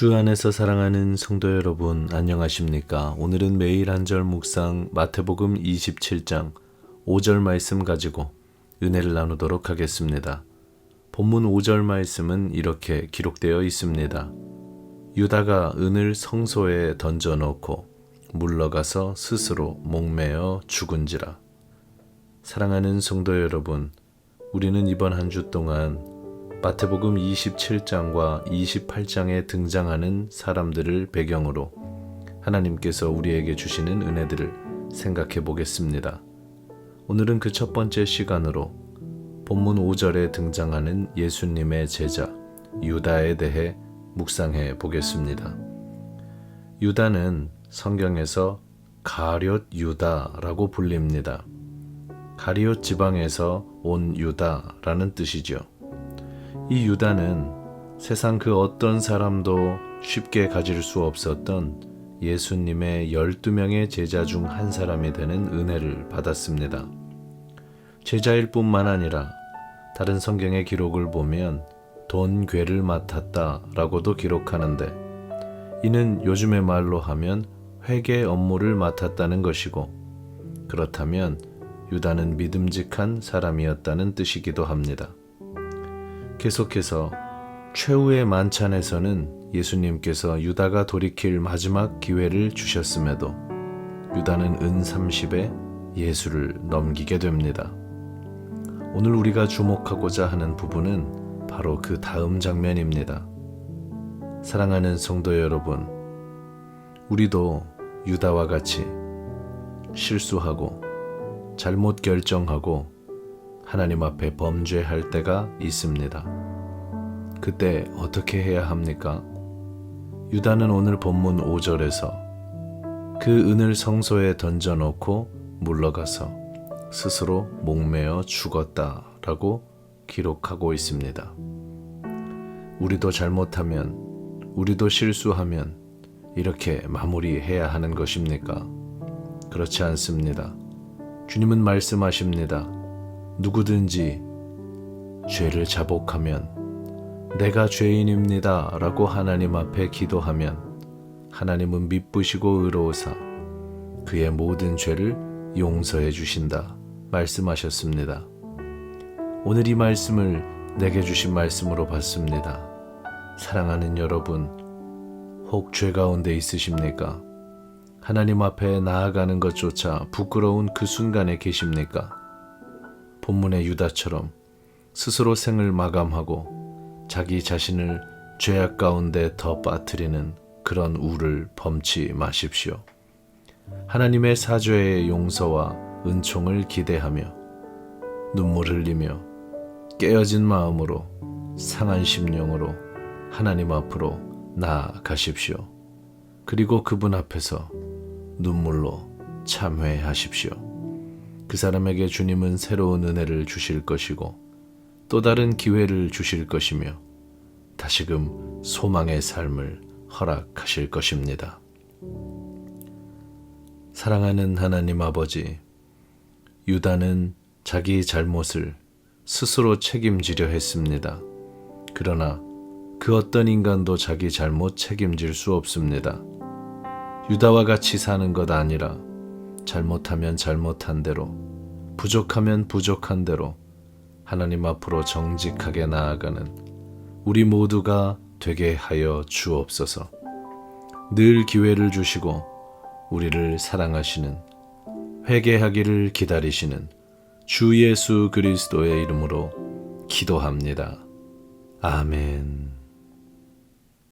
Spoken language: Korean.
주 안에서 사랑하는 성도 여러분 안녕하십니까? 오늘은 매일 한 절 묵상 마태복음 27장 5절 말씀 가지고 은혜를 나누도록 하겠습니다. 본문 5절 말씀은 이렇게 기록되어 있습니다. 유다가 은을 성소에 던져 놓고 물러가서 스스로 목매어 죽은지라. 사랑하는 성도 여러분, 우리는 이번 한 주 동안 마태복음 27장과 28장에 등장하는 사람들을 배경으로 하나님께서 우리에게 주시는 은혜들을 생각해 보겠습니다. 오늘은 그 첫 번째 시간으로 본문 5절에 등장하는 예수님의 제자 유다에 대해 묵상해 보겠습니다. 유다는 성경에서 가룟 유다라고 불립니다. 가리옷 지방에서 온 유다라는 뜻이죠. 이 유다는 세상 그 어떤 사람도 쉽게 가질 수 없었던 예수님의 12명의 제자 중 한 사람이 되는 은혜를 받았습니다. 제자일 뿐만 아니라 다른 성경의 기록을 보면 돈 괴를 맡았다 라고도 기록하는데 이는 요즘의 말로 하면 회계 업무를 맡았다는 것이고 그렇다면 유다는 믿음직한 사람이었다는 뜻이기도 합니다. 계속해서 최후의 만찬에서는 예수님께서 유다가 돌이킬 마지막 기회를 주셨음에도 유다는 은 30에 예수를 넘기게 됩니다. 오늘 우리가 주목하고자 하는 부분은 바로 그 다음 장면입니다. 사랑하는 성도 여러분, 우리도 유다와 같이 실수하고 잘못 결정하고 하나님 앞에 범죄할 때가 있습니다. 그때 어떻게 해야 합니까? 유다는 오늘 본문 5절에서 그 은을 성소에 던져놓고 물러가서 스스로 목매어 죽었다 라고 기록하고 있습니다. 우리도 잘못하면, 우리도 실수하면 이렇게 마무리해야 하는 것입니까? 그렇지 않습니다. 주님은 말씀하십니다. 누구든지 죄를 자복하면 내가 죄인입니다 라고 하나님 앞에 기도하면 하나님은 미쁘시고 의로우사 그의 모든 죄를 용서해 주신다 말씀하셨습니다. 오늘 이 말씀을 내게 주신 말씀으로 받습니다. 사랑하는 여러분, 혹 죄 가운데 있으십니까? 하나님 앞에 나아가는 것조차 부끄러운 그 순간에 계십니까? 본문의 유다처럼 스스로 생을 마감하고 자기 자신을 죄악 가운데 더 빠뜨리는 그런 우를 범치 마십시오. 하나님의 사죄의 용서와 은총을 기대하며 눈물 흘리며 깨어진 마음으로 상한 심령으로 하나님 앞으로 나아가십시오. 그리고 그분 앞에서 눈물로 참회하십시오. 그 사람에게 주님은 새로운 은혜를 주실 것이고 또 다른 기회를 주실 것이며 다시금 소망의 삶을 허락하실 것입니다. 사랑하는 하나님 아버지, 유다는 자기 잘못을 스스로 책임지려 했습니다. 그러나 그 어떤 인간도 자기 잘못 책임질 수 없습니다. 유다와 같이 사는 것 아니라 잘못하면 잘못한 대로, 부족하면 부족한 대로 하나님 앞으로 정직하게 나아가는 우리 모두가 되게 하여 주옵소서. 늘 기회를 주시고 우리를 사랑하시는 회개하기를 기다리시는 주 예수 그리스도의 이름으로 기도합니다. 아멘.